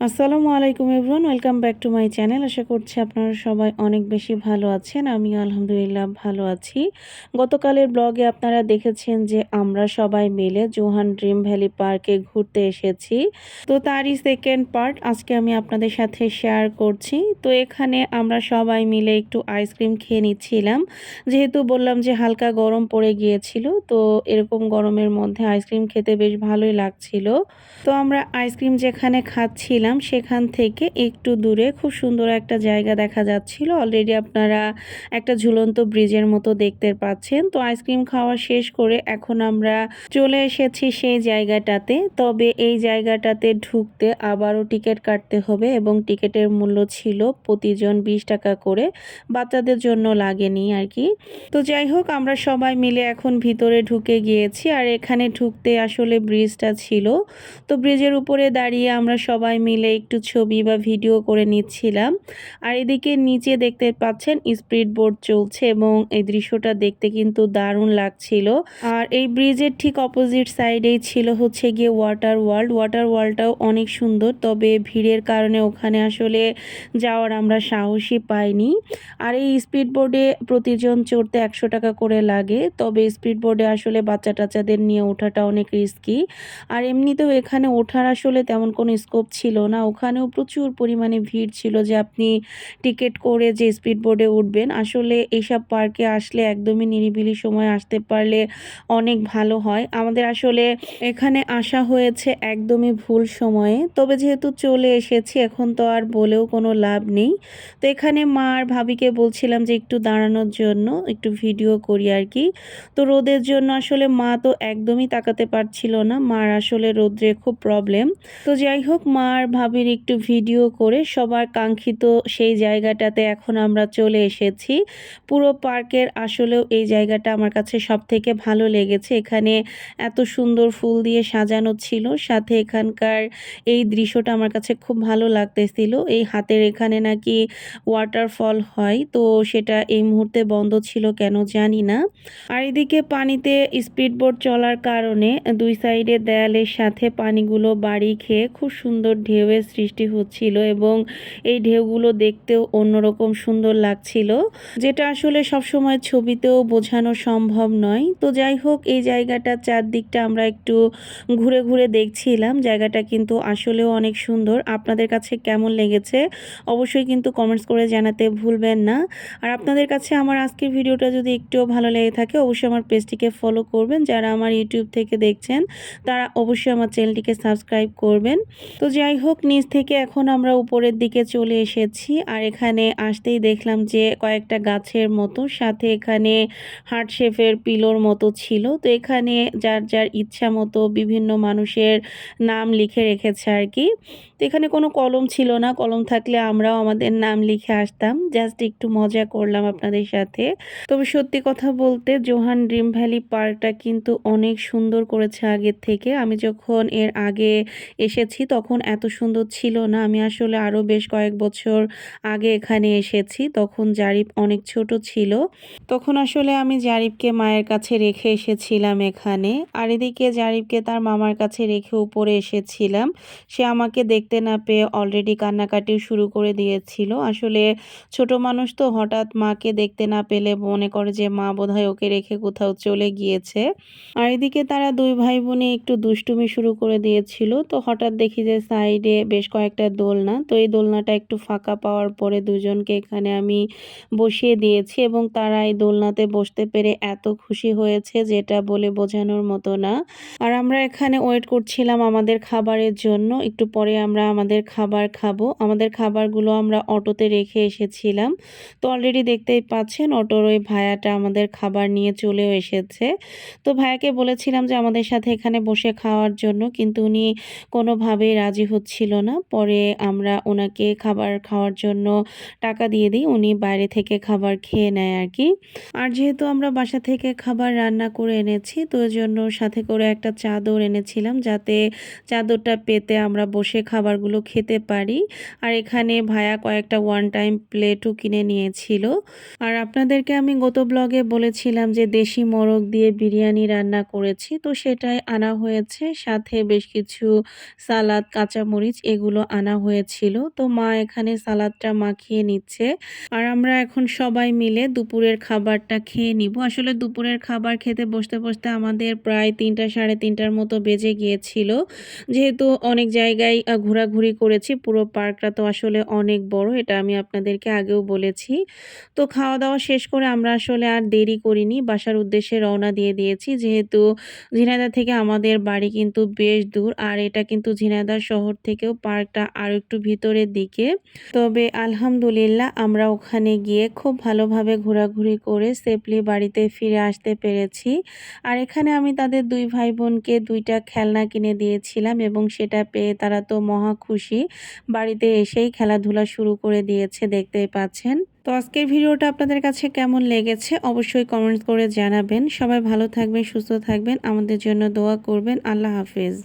আসসালামু আলাইকুম everyone, welcome back to my channel. আশা করছি আপনারা সবাই অনেক বেশি ভালো আছেন আমি আলহামদুলিল্লাহ ভালো আছি। গতকালের ব্লগে আপনারা দেখেছেন যে আমরা সবাই মিলে জোহান ড্রিম ভ্যালি পার্কে ঘুরতে এসেছি। তো তারই সেকেন্ড পার্ট আজকে আমি আপনাদের সাথে শেয়ার করছি। তো এখানে আমরা সবাই মিলে একটু আইসক্রিম খেয়ে নিচ্ছিলাম। যেহেতু বললাম যে হালকা গরম পড়ে গিয়েছিল, তো এরকম গরমের মধ্যে আইসক্রিম খেতে বেশ ভালোই লাগছিল। তো আমরা আইসক্রিম যেখানে খাচ্ছিলাম সেখান থেকে একটু দূরে খুব সুন্দর একটা জায়গা দেখা যাচ্ছিল। অলরেডি আপনারা একটা ঝুলন্ত ব্রিজের মতো দেখতে পাচ্ছেন। তো আইসক্রিম খাওয়া শেষ করে এখন আমরা চলে এসেছি সেই জায়গাটাতে। তবে এই জায়গাটাতে ঢুকতে আবারও টিকিট কাটতে হবে এবং টিকিটের মূল্য ছিল প্রতিজন বিশ টাকা করে। বাচ্চাদের জন্য লাগেনি আর কি তো যাই হোক, আমরা সবাই মিলে এখন ভিতরে ঢুকে গিয়েছি। আর এখানে ঢুকতে আসলে ব্রিজটা ছিল। তো ব্রিজের উপরে দাঁড়িয়ে আমরা সবাই মিলে একটু ছবি বা ভিডিও করে নিচ্ছিলাম। আর এদিকে নিচে দেখতে পাচ্ছেন স্পিড বোর্ড চলছে এবং এই দৃশ্যটা দেখতে কিন্তু দারুণ লাগছিল। আর এই ব্রিজের ঠিক অপোজিট সাইডেই ছিল হচ্ছে গিয়ে ওয়াটার ওয়ার্ল্ড ওয়াটার ওয়ার্ল্ডটাও অনেক সুন্দর, তবে ভিড়ের কারণে ওখানে আসলে যাওয়ার আমরা সাহসই পাইনি। আর এই স্পিড বোর্ডে প্রতিজন চড়তে একশো টাকা করে লাগে, তবে স্পিড বোর্ডে আসলে বাচ্চা টাচ্চাদের নিয়ে ওঠাটা অনেক রিস্কি আর এমনিতেও এখানে ওঠার আসলে তেমন কোনো স্কোপ ছিল না, ওখানেও প্রচুর পরিমাণে ভিড় ছিল যে আপনি টিকিট করে যে স্পিড বোর্ডে উঠবেন। আসলে এইসব পার্কে আসলে একদমই নিরিবিলি সময় আসতে পারলে অনেক ভালো হয়। আমাদের আসলে এখানে আসা হয়েছে একদমই ভুল সময়ে। তবে যেহেতু চলে এসেছি, এখন তো আর বলেও কোনো লাভ নেই। তো এখানে মা আর ভাবিকে বলছিলাম যে একটু দাঁড়ানোর জন্য, একটু ভিডিও করি আর কি। তো রোদের জন্য আসলে মা তো একদমই তাকাতে পারছিল না। মার আসলে রোদ্রে খুব প্রবলেম তো যাই হোক, মা আর ভাবির একটু ভিডিও করে সবার কাঙ্ক্ষিত সেই জায়গাটাতে এখন আমরা চলে এসেছি। পুরো পার্কের আসলেও এই জায়গাটা আমার কাছে সব থেকে ভালো লেগেছে। এখানে এত সুন্দর ফুল দিয়ে সাজানো ছিল, সাথে এখানকার এই দৃশ্যটা আমার কাছে খুব ভালো লাগতেছিল। এই হাতের এখানে নাকি ওয়াটারফল হয়, তো সেটা এই মুহূর্তে বন্ধ ছিল কেন জানি না। আর এদিকে পানিতে স্পিডবোট চলার কারণে দুই সাইডে দেয়ালের সাথে পানিগুলো বাড়ি খেয়ে খুব সুন্দর ঢেউয়ের সৃষ্টি হচ্ছিল এবং এই ঢেউগুলো দেখতেও অন্যরকম সুন্দর লাগছিল, যেটা আসলে সবসময় ছবিতেও বোঝানো সম্ভব নয়। তো যাই হোক, এই জায়গাটার চারদিকটা আমরা একটু ঘুরে ঘুরে দেখছিলাম, জায়গাটা কিন্তু আসলেও অনেক সুন্দর। আপনাদের কাছে কেমন লেগেছে অবশ্যই কিন্তু কমেন্টস করে জানাতে ভুলবেন না। আর আপনাদের কাছে আমার আজকের ভিডিওটা যদি একটুও ভালো লেগে থাকে, অবশ্যই আমার পেজটিকে ফলো করবেন। যারা আমার ইউটিউব থেকে দেখছেন, তারা অবশ্যই আমার চ্যানেলটিকে সাবস্ক্রাইব করবেন। তো যাই হোক নিচ থেকে এখন আমরা উপরের দিকে চলে এসেছি আর এখানে আসতেই দেখলাম যে কয়েকটা গাছের মতো, সাথে এখানে হার্ট শেফের পিলোর মতো ছিল। তো এখানে যার যার ইচ্ছা মতো বিভিন্ন মানুষের নাম লিখে রেখেছে আর কি। তো এখানে কোনো কলম ছিল না, কলম থাকলে আমরাও আমাদের নাম লিখে আসতাম। জাস্ট একটু মজা করলাম আপনাদের সাথে। তবে সত্যি কথা বলতে জোহান ড্রিম ভ্যালি পার্কটা কিন্তু অনেক সুন্দর করেছে আগের থেকে। আমি যখন এর আগে এসেছি তখন এত সুন্দর ছিল না। আমি আসলে আরও বেশ কয়েক বছর আগে এখানে এসেছি। তখন জারিফ অনেক ছোট ছিল। তখন আসলে আমি জারিফকে মায়ের কাছে রেখে এসেছিলাম এখানে। আর এদিকে জারিফকে তার মামার কাছে রেখে উপরে এসেছিলাম। সে আমাকে দেখতে না পেয়ে অলরেডি কান্নাকাটিও শুরু করে দিয়েছিল। আসলে ছোট মানুষ তো হঠাৎ মাকে দেখতে না পেলে মনে করে যে মা বোধহয় ওকে রেখে কোথাও চলে গিয়েছে। আর এদিকে তারা দুই ভাই বোনে একটু দুষ্টুমি শুরু করে দিয়েছিল। তো হঠাৎ দেখি যে সাইডে বেশ কয়েকটা দোলনা। তো এই দোলনাটা একটু ফাঁকা পাওয়ার পরে দুজনকে এখানে আমি বসিয়ে দিয়েছি এবং তারা এই দোলনাতে বসতে পেরে এত খুশি হয়েছে যেটা বলে বোঝানোর মতো না। আর আমরা এখানে ওয়েট করছিলাম আমাদের খাবারের জন্য। একটু পরে আমরা আমাদের খাবার খাব। আমাদের খাবারগুলো আমরা অটোতে রেখে এসেছিলাম। তো অলরেডি দেখতেই পাচ্ছেন অটোর ওই ভায়াটা আমাদের খাবার নিয়ে চলেও এসেছে। তো ভাইয়াকে বলেছিলাম যে আমাদের সাথে এখানে বসে খাওয়ার জন্য, কিন্তু উনি কোনোভাবেই রাজি হচ্ছিল না। পরে আমরা ওনাকে খাবার খাওয়ার জন্য টাকা দিয়ে দিই, উনি বাইরে থেকে খাবার খেয়ে নেয় আর কি আর যেহেতু আমরা বাসা থেকে খাবার রান্না করে এনেছি, তো জন্য সাথে করে একটা চাদর এনেছিলাম যাতে চাদরটা পেতে আমরা বসে খাবারগুলো খেতে পারি। আর এখানে ভায়া কয়েকটা ওয়ান টাইম প্লেটও কিনে নিয়েছিল। আর আপনাদেরকে আমি গত ব্লগে বলেছিলাম যে দেশি মোরগ দিয়ে বিরিয়ানি রান্না করেছি, তো সেটাই আনা হয়েছে। সাথে বেশ কিছু সালাদ, কাঁচামরিচ মরিচ এগুলো আনা হয়েছিল। তো মা এখানে সালাদটা মাখিয়ে নিচ্ছে। আর আমরা এখন সবাই মিলে দুপুরের খাবারটা খেয়ে নিব। আসলে দুপুরের খাবার খেতে বসতে বসতে আমাদের প্রায় তিনটা, সাড়ে তিনটার মতো বেজে গিয়েছিল। যেহেতু অনেক জায়গায় ঘোরাঘুরি করেছি, পুরো পার্কটা তো আসলে অনেক বড়, এটা আমি আপনাদেরকে আগেও বলেছি। তো খাওয়া দাওয়া শেষ করে আমরা আসলে আর দেরি করিনি, বাসার উদ্দেশ্যে রওনা দিয়ে দিয়েছি। যেহেতু ঝিনাইদহ থেকে আমাদের বাড়ি কিন্তু বেশ দূর, আর এটা কিন্তু ঝিনাইদহ শহর থেকেও পার্কটা আর একটু ভিতরের দিকে। তবে আলহামদুলিল্লাহ আমরা ওখানে গিয়ে খুব ভালোভাবে ঘোরাঘুরি করে সেফলি বাড়িতে ফিরে আসতে পেরেছি। আর এখানে আমি তাদের দুই ভাই বোনকে দুইটা খেলনা কিনে দিয়েছিলাম এবং সেটা পেয়ে তারা তো মহা খুশি। বাড়িতে এসেই খেলাধুলা শুরু করে দিয়েছে, দেখতেই পাচ্ছেন। তো আজকের ভিডিওটা আপনাদের কাছে কেমন লেগেছে অবশ্যই কমেন্ট করে জানাবেন। সবাই ভালো থাকবেন, সুস্থ থাকবেন। আমাদের জন্য দোয়া করবেন। আল্লাহ হাফেজ।